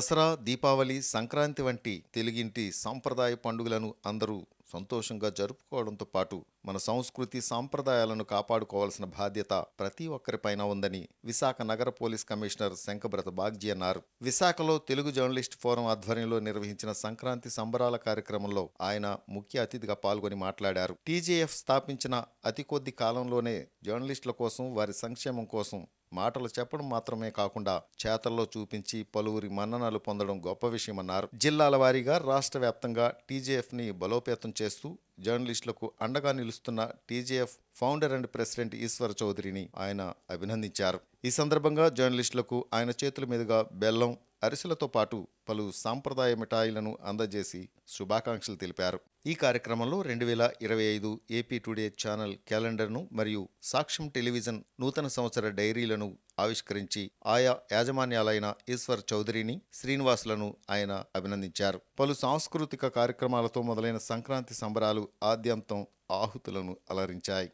దసరా దీపావళి సంక్రాంతి వంటి తెలుగింటి సాంప్రదాయ పండుగలను అందరూ సంతోషంగా జరుపుకోవడంతో పాటు మన సంస్కృతి సాంప్రదాయాలను కాపాడుకోవాల్సిన బాధ్యత ప్రతి ఒక్కరిపైన ఉందని విశాఖ నగర పోలీస్ కమిషనర్ శంకబ్రత బాగ్జీ అన్నారు. విశాఖలో తెలుగు జర్నలిస్ట్ ఫోరం ఆధ్వర్యంలో నిర్వహించిన సంక్రాంతి సంబరాల కార్యక్రమంలో ఆయన ముఖ్య అతిథిగా పాల్గొని మాట్లాడారు. టీజేఎఫ్ స్థాపించిన అతి కొద్ది కాలంలోనే జర్నలిస్టుల కోసం వారి సంక్షేమం కోసం మాటలు చెప్పడం మాత్రమే కాకుండా చేతల్లో చూపించి పలువురి మన్ననలు పొందడం గొప్ప విషయమన్నారు. జిల్లాల వారీగా రాష్ట్ర వ్యాప్తంగా టీజేఎఫ్ని బలోపేతం చేస్తూ జర్నలిస్టులకు అండగా నిలుస్తున్న TJF founder and president Eshwar చౌదరిని ఆయన అభినందించారు. ఈ సందర్భంగా జర్నలిస్టులకు ఆయన చేతుల మీదుగా బెల్లం అరిసెలతో పాటు పలు సాంప్రదాయ మిఠాయిలను అందజేసి శుభాకాంక్షలు తెలిపారు. ఈ కార్యక్రమంలో రెండు వేల ఇరవై ఐదు ఏపీ టుడే ఛానల్ క్యాలెండర్ను మరియు సాక్ష్యం టెలివిజన్ నూతన సంవత్సర డైరీలను ఆవిష్కరించి ఆయా యాజమాన్యాలైన ఈశ్వర్ చౌదరిని శ్రీనివాసులను ఆయన అభినందించారు. పలు సాంస్కృతిక కార్యక్రమాలతో మొదలైన సంక్రాంతి సంబరాలు ఆద్యంతం ఆహుతులను అలరించాయి.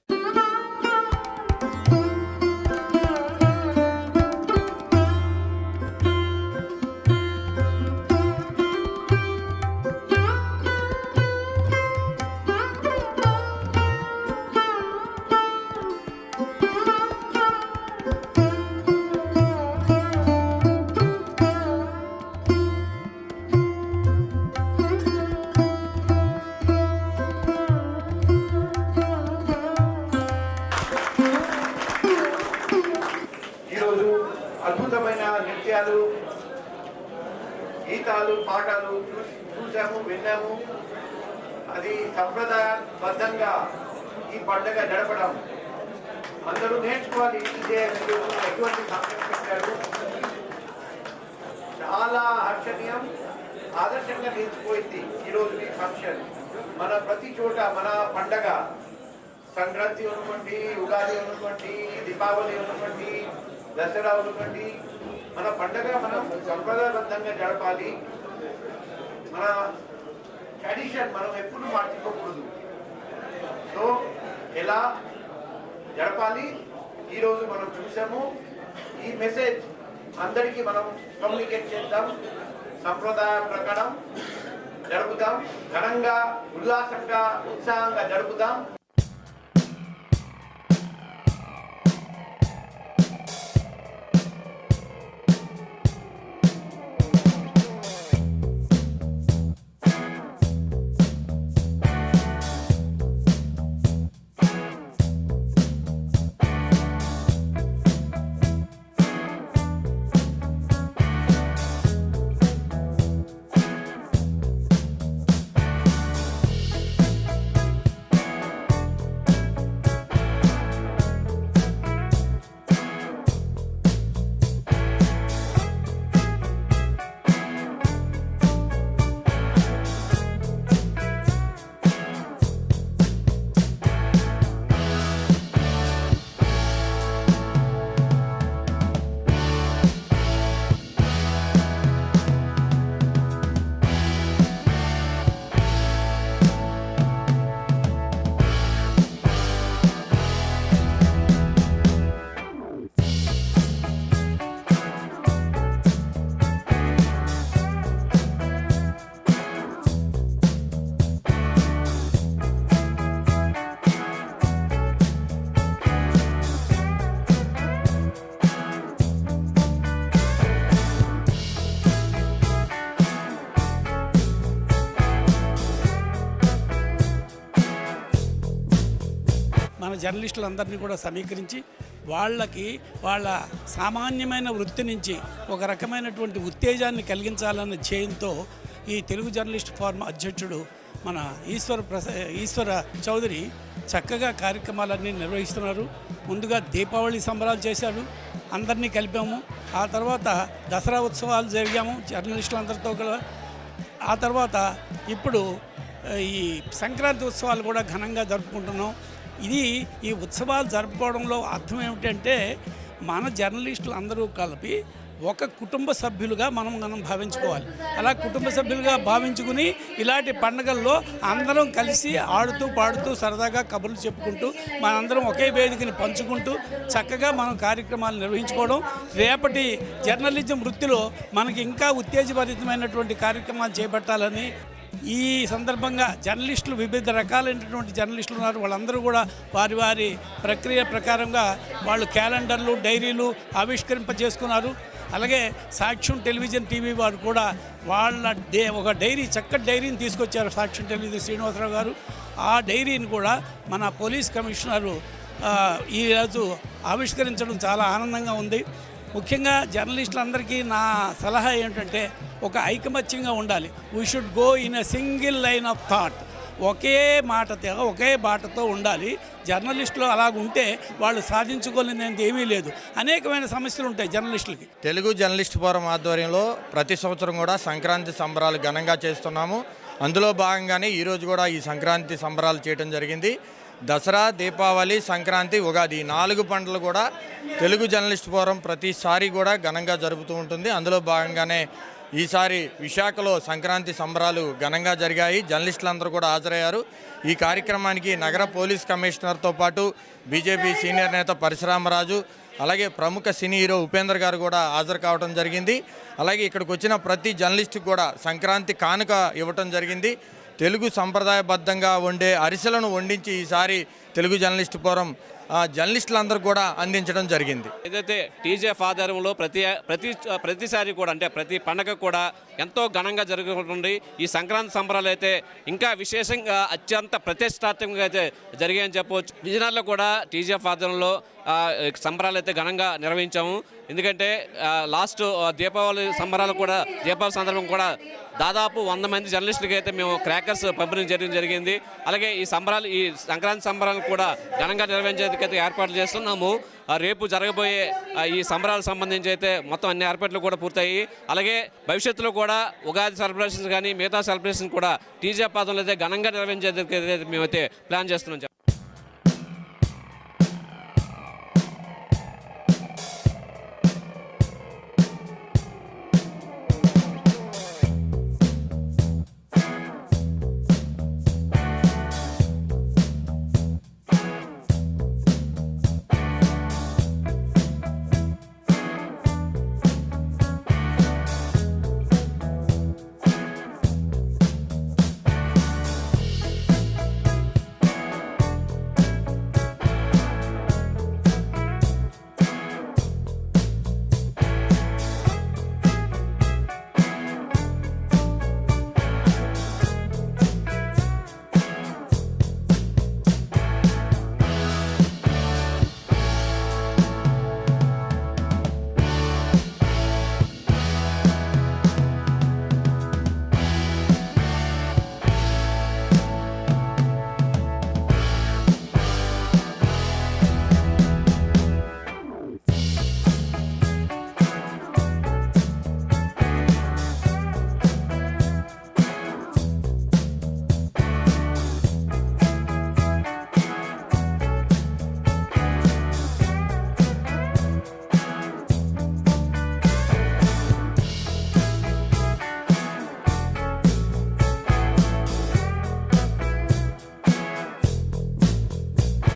ఈరోజు అద్భుతమైన నృత్యాలు గీతాలు పాటలు చూసి చూసాము విన్నాము. అది సంప్రదాయబద్ధంగా ఈ పండుగ నడపడం అందరూ నేర్చుకోవాలి. ఇదే మీరు ఎటువంటి సమయం పెట్టారు. చాలా హర్షణీయం ఆదర్శంగా నిలిచిపోయింది ఈరోజు ఈ ఫంక్షన్. మన ప్రతి చోట మన పండగ. సంక్రాంతి ఉన్నటువంటి ఉగాది ఉన్నటువంటి దీపావళి ఉన్నటువంటి దసరా ఒకటి మన పండగ మనం సంప్రదాయబద్ధంగా జరపాలి మన ట్రెడిషన్ మనం ఎప్పుడు మార్చుకోకూడదు. సో ఎలా జరపాలి ఈరోజు మనం చూసాము ఈ మెసేజ్ అందరికీ మనం కమ్యూనికేట్ చేద్దాం. సంప్రదాయ ప్రకారం జరుపుదాం. ఘనంగా ఉల్లాసంగా ఉత్సాహంగా జరుపుదాం. జర్నలిస్టులందరినీ కూడా సమీకరించి వాళ్ళకి వాళ్ళ సామాన్యమైన వృత్తి నుంచి ఒక రకమైనటువంటి ఉత్తేజాన్ని కలిగించాలన్న ధ్యేయంతో ఈ తెలుగు జర్నలిస్ట్ ఫార్మ్ అధ్యక్షుడు మన ఈశ్వర ప్రసా ఈశ్వర చౌదరి చక్కగా కార్యక్రమాలన్నీ నిర్వహిస్తున్నారు. ముందుగా దీపావళి సంబరాలు చేశారు. అందరినీ కలిపాము. ఆ తర్వాత దసరా ఉత్సవాలు జరిగాము జర్నలిస్టులందరితో కూడా. ఆ తర్వాత ఇప్పుడు ఈ సంక్రాంతి ఉత్సవాలు కూడా ఘనంగా జరుపుకుంటున్నాం. ఇది ఈ ఉత్సవాలు జరుపుకోవడంలో అర్థం ఏమిటంటే మన జర్నలిస్టులు అందరూ కలిపి ఒక కుటుంబ సభ్యులుగా మనం మనం భావించుకోవాలి. అలా కుటుంబ సభ్యులుగా భావించుకుని ఇలాంటి పండుగల్లో అందరం కలిసి ఆడుతూ పాడుతూ సరదాగా కబుర్లు చెప్పుకుంటూ మనందరం ఒకే వేదికని పంచుకుంటూ చక్కగా మనం కార్యక్రమాలు నిర్వహించుకోవడం. రేపటి జర్నలిజం వృత్తిలో మనకి ఇంకా ఉత్తేజభరితమైనటువంటి కార్యక్రమాలు చేపట్టాలని ఈ సందర్భంగా జర్నలిస్టులు వివిధ రకాలైనటువంటి జర్నలిస్టులు ఉన్నారు. వాళ్ళందరూ కూడా వారి వారి ప్రక్రియ ప్రకారంగా వాళ్ళు క్యాలెండర్లు డైరీలు ఆవిష్కరింప చేసుకున్నారు అలాగే సాక్ష్యం టెలివిజన్ టీవీ వారు కూడా వాళ్ళ డే ఒక డైరీ చక్కటి డైరీని తీసుకొచ్చారు సాక్ష్యం టెలివిజన్ శ్రీనివాసరావు గారు. ఆ డైరీని కూడా మన పోలీస్ కమిషనరు ఈరోజు ఆవిష్కరించడం చాలా ఆనందంగా ఉంది. ముఖ్యంగా జర్నలిస్టులందరికీ నా సలహా ఏంటంటే ఒక ఐకమత్యంగా ఉండాలి. We should go in a single line of thought ఒకే మాటతో ఒకే బాటతో ఉండాలి. జర్నలిస్టులు అలాగ ఉంటే వాళ్ళు సాధించుకోలేనిది ఏమీ లేదు. అనేకమైన సమస్యలు ఉంటాయి జర్నలిస్టులకి. తెలుగు జర్నలిస్ట్ ఫోరం ఆధ్వర్యంలో ప్రతి సంవత్సరం కూడా సంక్రాంతి సంబరాలు ఘనంగా చేస్తున్నాము. అందులో భాగంగానే ఈరోజు కూడా ఈ సంక్రాంతి సంబరాలు చేయడం జరిగింది. దసరా దీపావళి సంక్రాంతి ఉగాది నాలుగు పంటలు కూడా తెలుగు జర్నలిస్ట్ ఫోరం ప్రతిసారి కూడా ఘనంగా జరుపుతూ ఉంటుంది. అందులో భాగంగానే ఈసారి విశాఖలో సంక్రాంతి సంబరాలు ఘనంగా జరిగాయి. జర్నలిస్టులందరూ కూడా హాజరయ్యారు. ఈ కార్యక్రమానికి నగర పోలీస్ కమిషనర్తో పాటు బీజేపీ సీనియర్ నేత పరశురామరాజు అలాగే ప్రముఖ సినీ హీరో ఉపేంద్ర గారు కూడా హాజరు కావడం జరిగింది. అలాగే ఇక్కడికి వచ్చిన ప్రతి జర్నలిస్ట్కి కూడా సంక్రాంతి కానుక ఇవ్వటం జరిగింది. తెలుగు సంప్రదాయబద్ధంగా వండే అరిసెలను వండించి ఈసారి తెలుగు జర్నలిస్ట్ ఫోరం జర్నలిస్టులందరూ కూడా అందించడం జరిగింది. ఏదైతే టీజే ఆధారంలో ప్రతి ప్రతి ప్రతిసారి కూడా అంటే ప్రతి పండగ కూడా ఎంతో ఘనంగా జరుగుతుంది. ఈ సంక్రాంతి సంబరాలు అయితే ఇంకా విశేషంగా అత్యంత ప్రతిష్టాత్మకంగా అయితే జరిగాయని చెప్పవచ్చు. విజయనగరంలో కూడా టీజే ఆధ్వర్యంలో సంబరాలు అయితే ఘనంగా నిర్వహించాము. ఎందుకంటే లాస్ట్ దీపావళి సంబరాలు కూడా దీపావళి సందర్భం కూడా దాదాపు వంద మంది జర్నలిస్టులకి అయితే మేము క్రాకర్స్ పంపిణీ చేయడం జరిగింది. అలాగే ఈ సంబరాలు ఈ సంక్రాంతి సంబరాలు కూడా ఘనంగా నిర్వహించేందుకు అయితే ఏర్పాట్లు చేస్తున్నాము. రేపు జరగబోయే ఈ సంబరాలకు సంబంధించి అయితే మొత్తం అన్ని ఏర్పాట్లు కూడా పూర్తయ్యి అలాగే భవిష్యత్తులో కూడా ఉగాది సెలబ్రేషన్స్ కానీ మిగతా సెలబ్రేషన్ కూడా టీజే పాదంలో అయితే ఘనంగా నిర్వహించేందుకు అయితే మేమైతే ప్లాన్ చేస్తున్నాం.